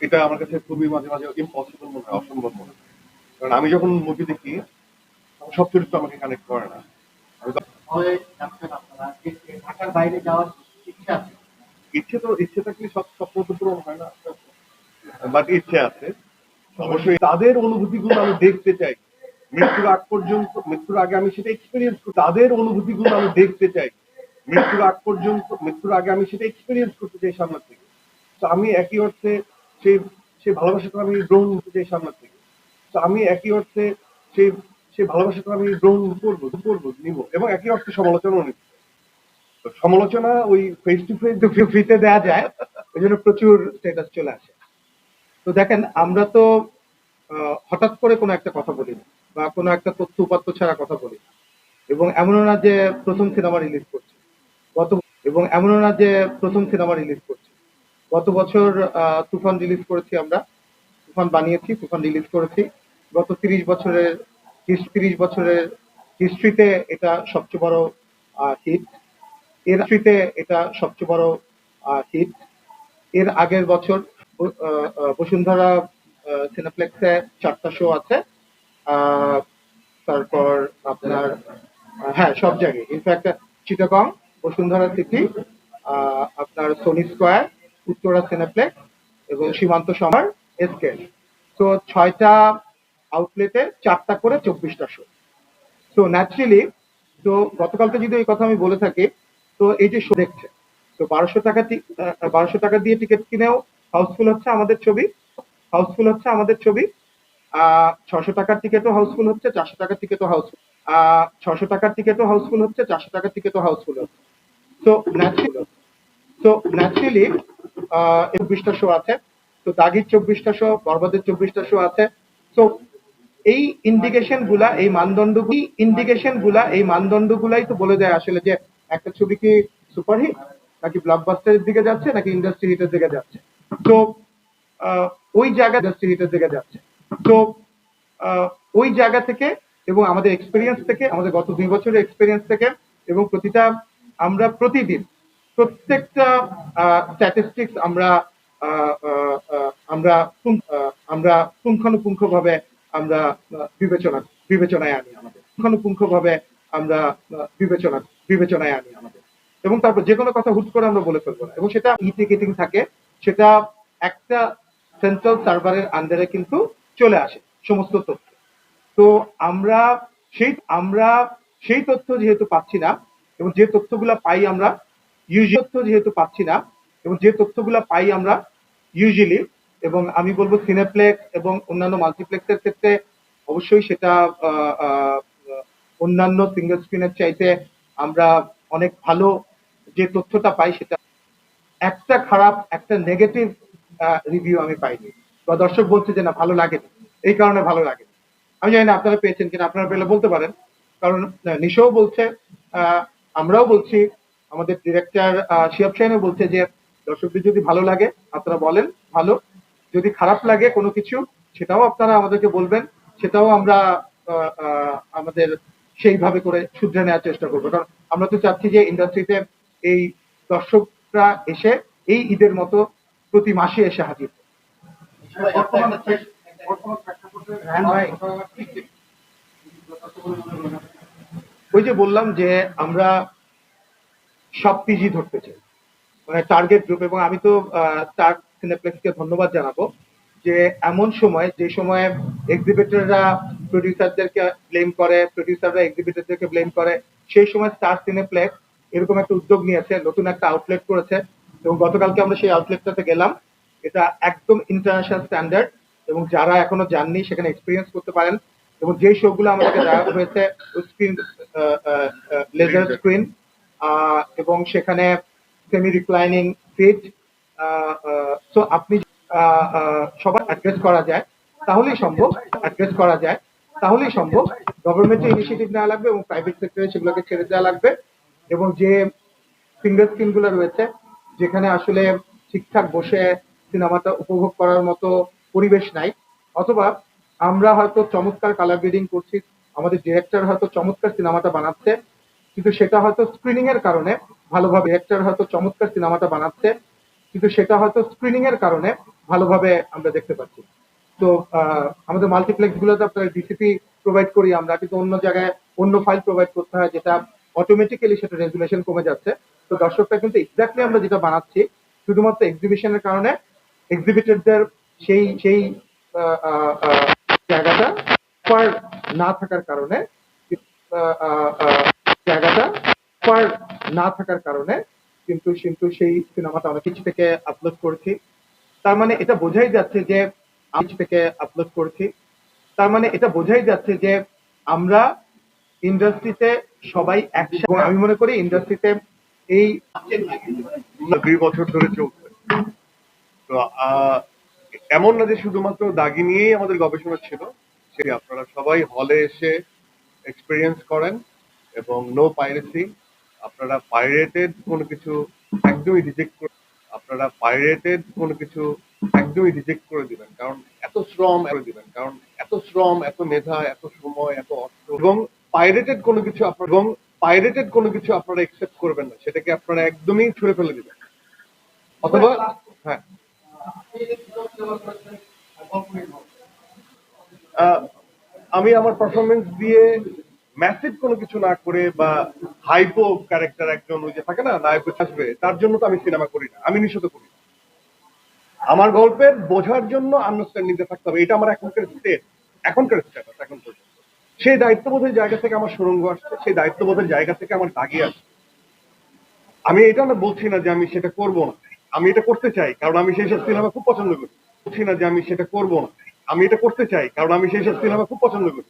এটা আমার কাছে খুবই মাঝে মাঝে ইম্পসিবল মনে হয় অসম্ভব মনে হয়। কারণ আমি যখন মুভি দেখি সব চরিত্র আমাকে কানেক্ট করে না। ইচ্ছা তো ইচ্ছে থাকলে সব স্বপ্ন তো পূরণ হয় না। বাট ইচ্ছে আছে। অবশ্যই তাদের অনুভূতিগুলো আমি দেখতে চাই। মৃত্যুর আগ পর্যন্ত মৃত্যুর আগে আমি সেটা এক্সপিরিয়েন্স করি তাদের অনুভূতিগুলো আমি দেখতে চাই। মৃত্যুর আগ পর্যন্ত মৃত্যুর আগে আমি সেটা এক্সপিরিয়েন্স করতে চাই সামনের থেকে। তো আমি একই অর্থে সেই সেই ভালোবাসাটা আমি গ্রহণ করতে চাই সামনের থেকে। তো আমি একই অর্থে সেই সেই ভালোবাসাটা আমি গ্রহণ করব করব, নিব, এবং একই অর্থে সমালোচনাও নিব। সমালোচনা ওই ফেস টু ফেস ফ্রিতে দেওয়া যায়, ওই জন্য প্রচুর স্ট্যাটাস চলে আসে। তো দেখেন, আমরা তো হঠাৎ করে কোনো একটা কথা বলি না, বা কোনো একটা তথ্য উপাত্ত ছাড়া কথা বলি না। এবং এমনও না যে প্রথম সিনেমা রিলিজ করছে। গত, এবং এমনও না যে প্রথম সিনেমা রিলিজ করছে। গত বছর তুফান রিলিজ করেছি আমরা। তুফান বানিয়েছি, তুফান রিলিজ করেছি। গত তিরিশ বছরের তিরিশ বছরের হিস্ট্রিতে এটা সবচেয়ে বড় হিট এর হিস্ট্রিতে এটা সবচেয়ে বড় হিট এর আগের বছর বসুন্ধরা সিনেপ্লেক্সে চারটা শো আছে। তারপর আপনার হ্যাঁ সব জায়গায়। In fact Chittagong, Bashundhara city আপনার সোনি স্কোয়ার উত্তরা সিনেপ্লেক্স এবং সীমান্ত সমার এসকে। তো ছয়টা আউটলেটে চারটা করে চব্বিশটা শো তো ন্যাচারালি তো গতকালকে যদি এই কথা আমি বলে থাকি, তো এই যে শো দেখছে, তো বারোশো টাকা বারোশো টাকা দিয়ে টিকিট কিনেও হাউসফুল হচ্ছে আমাদের ছবি হাউসফুল হচ্ছে আমাদের ছবি। ছশো টাকার টিকিটও হাউসফুল হচ্ছে, চারশো টাকার টিকিটও হাউসফুল ছশো টাকার টিকিটও হাউসফুল হচ্ছে, চারশো টাকার টিকিটও হাউসফুল হচ্ছে। তো ন্যাচারালি তো ন্যাচারালি চব্বিশটা শো আছে। তো দাগির চব্বিশটা শো বরবাদের চব্বিশটা শো আছে। তো এই ইন্ডিকেশনগুলা, এই মানদণ্ড ইন্ডিকেশনগুলা, এই মানদণ্ড গুলাই তো বলে দেয় আসলে যে একটা ছবি কি সুপারহিট নাকি ব্লকবাস্টারের দিকে যাচ্ছে, নাকি ইন্ডাস্ট্রি হিটের দিকে যাচ্ছে। তো ওই জায়গা ইন্ডাস্ট্রি হিটের দিকে যাচ্ছে। তো ওই জায়গা থেকে এবং আমাদের এক্সপিরিয়েন্স থেকে, আমাদের গত দুই বছরের এক্সপিরিয়েন্স থেকে এবং প্রতিটা আমরা প্রতিদিন প্রত্যেকটা স্ট্যাটিস্টিক্স আমরা আমরা আমরা পুঙ্খানুপুঙ্খ ভাবে আমরা বিবেচনা, বিবেচনায় আনি আমাদের। পুঙ্খানুপুঙ্খ ভাবে আমরা বিবেচনা, বিবেচনায় আনি আমাদের। এবং তারপর যে কোনো কথা হুট করে আমরা বলে ফেলব না। এবং সেটা ই টিকেটিং থাকে, সেটা একটা সেন্ট্রাল সার্ভারের আন্ডারে কিন্তু চলে আসে, সমস্ত তথ্য। তো আমরা সেই আমরা সেই তথ্য যেহেতু পাচ্ছি না, এবং যে তথ্যগুলো পাই আমরা ইউজি তথ্য যেহেতু পাচ্ছি না, এবং যে তথ্যগুলো পাই আমরা ইউজুয়ালি এবং আমি বলব সিনেপ্লেক্স এবং অন্যান্য মাল্টিপ্লেক্সের ক্ষেত্রে অবশ্যই সেটা অন্যান্য সিঙ্গেল স্ক্রিনের চাইতে আমরা অনেক ভালো যে তথ্যটা পাই সেটা। একটা খারাপ, একটা নেগেটিভ রিভিউ আমি পাইনি। বা দর্শক বলছে যে না, ভালো লাগেনি এই কারণে ভালো লাগে আমি জানি না, আপনারা পেয়েছেন কিনা, আপনারা পেলে বলতে পারেন। কারণ নিশোও বলছে আমরাও বলছি আমাদের ডিরেক্টর শিয়াব সাহেনও বলছে যে, দর্শকদের যদি ভালো লাগে, আপনারা বলেন, ভালো। যদি খারাপ লাগে কোনো কিছু, সেটাও আপনারা আমাদেরকে বলবেন, সেটাও আমরা আমাদের সেইভাবে করে শুধরে নেওয়ার চেষ্টা করব। কারণ আমরা তো চাচ্ছি যে ইন্ডাস্ট্রিতে এই দর্শকরা এসে এই ঈদের মতো প্রতি মাসে এসে হাজির প্রেক্ষাপটে হ্যাঁ ওই যে বললাম যে আমরা সব পিজি ধরতে চাই। মানে টার্গেট গ্রুপ এবং আমি তো স্টার সিনেপ্লেক্সকে ধন্যবাদ জানাব যে এমন সময় যে সময়ে এক্সিবিটররা প্রডিউসারদেরকে ব্লেম করে প্রডিউসাররা এক্সিবিটরদেরকে ব্লেম করে সেই সময় স্টার সিনেপ্লেক্স এরকম একটা উদ্যোগ নিয়েছে নতুন একটা আউটলেট করেছে এবং গতকালকে আমরা সেই আউটলেটটাতে গেলাম। এটা একদম ইন্টারন্যাশনাল স্ট্যান্ডার্ড এবং যারা এখনও যাননি সেখানে এক্সপিরিয়েন্স করতে পারেন এবং যে শোগুলো আমাদেরকে দেওয়া হয়েছে স্ক্রিন লেজার স্ক্রিন এবং সেখানে সেমি রিক্লাইনিং সিট সো আপনি সবার অ্যাড্রেস করা যায়, তাহলেই সম্ভব অ্যাড্রেস করা যায়, তাহলেই সম্ভব। গভর্নমেন্টের ইনিশিয়েটিভ নেওয়া লাগবে এবং প্রাইভেট সেক্টরে সেগুলোকে ছেড়ে দেওয়া লাগবে। এবং যে ফিঙ্গার স্ক্রিনগুলো রয়েছে, যেখানে আসলে ঠিকঠাক বসে সিনেমাটা উপভোগ করার মতো পরিবেশ নাই, অথবা আমরা হয়তো চমৎকার কালার গ্রেডিং করছি, আমাদের ডিরেক্টর হয়তো চমৎকার সিনেমাটা বানাচ্ছে কিন্তু সেটা হয়তো স্ক্রিনিং এর কারণে ভালোভাবে ডিরেক্টর হয়তো চমৎকার সিনেমাটা বানাচ্ছে, কিন্তু সেটা হয়তো স্ক্রিনিং এর কারণে ভালোভাবে আমরা দেখতে পাচ্ছি। তো আমাদের মাল্টিপ্লেক্স গুলোতে আপনার ডিসিপি প্রোভাইড করি আমরা, কিন্তু অন্য জায়গায় অন্য ফাইল প্রোভাইড করতে হয় যেটা অটোমেটিক্যালি সেটা রেজুলেশন কমে যাচ্ছে। তো দর্শকরা কিন্তু এক্স্যাক্টলি আমরা যেটা বানাচ্ছি, শুধুমাত্র এক্সিবিশনের কারণে এক্সিবিটরদের সেই সেই জায়গাটা না থাকার কারণে আহ, পার না থাকার কারণে কিন্তু কিন্তু সেই সিনেমাটা অনেক কিছু থেকে আপলোড করেছি। তার মানে এটা বোঝাই যাচ্ছে যে আমি থেকে আপলোড করেছি। তার মানে এটা বোঝাই যাচ্ছে যে আমরা ইন্ডাস্ট্রিতে সবাই একসাথে আমি মনে করি ইন্ডাস্ট্রিতে এই দুই বছর ধরে চলছে। তো এমন না যে শুধুমাত্র দাগি নিয়েই আমাদের গবেষণা ছিল সে আপনারা সবাই হলে এসে এক্সপিরিয়েন্স করেন। এবং নো পাইরেসি আপনারা পাইরেটেড কোনো কিছু একদমই রিজেক্ট করে আপনারা পাইরেটেড কোনো কিছু একদমই রিজেক্ট করে দিবেন। কারণ এত শ্রম করে দিবেন। কারণ এত শ্রম, এত মেধা, এত সময়, এত অর্থ। এবং পাইরেটেড কোনো কিছু আপনার এবং পাইরেটেড কোনো কিছু আপনারা একসেপ্ট করবেন না। সেটাকে আপনারা একদমই ছুড়ে ফেলে দিবেন। অথবা হ্যাঁ। আমি আমার পারফরমেন্স দিয়ে ম্যাসিভ কোনো কিছু না করে বা হাইপো ক্যারেক্টার একজন ওই যে থাকে না, নায়ক আসবে, তার জন্য তো আমি সিনেমা করি না, আমি নিষেধ করি। আমার গল্পের বোঝার জন্য আন্ডারস্ট্যান্ডিংটা থাকতে হবে, এটা আমার এখনকার স্টেট এখনকার স্ট্যাটাস এখন পর্যন্ত। সেই দায়িত্ববোধের জায়গা থেকে আমার সুরঙ্গ আসছে, সেই দায়িত্ববোধের জায়গা থেকে আমার দাগি আসছে। আমি এটা না বলছি না যে আমি সেটা করব না, আমি এটা করতে চাই, কারণ আমি সেই সব সিনেমা খুব পছন্দ করি। বলছি না যে আমি সেটা করব না, আমি এটা করতে চাই, কারণ আমি সেই সব সিনেমা খুব পছন্দ করি।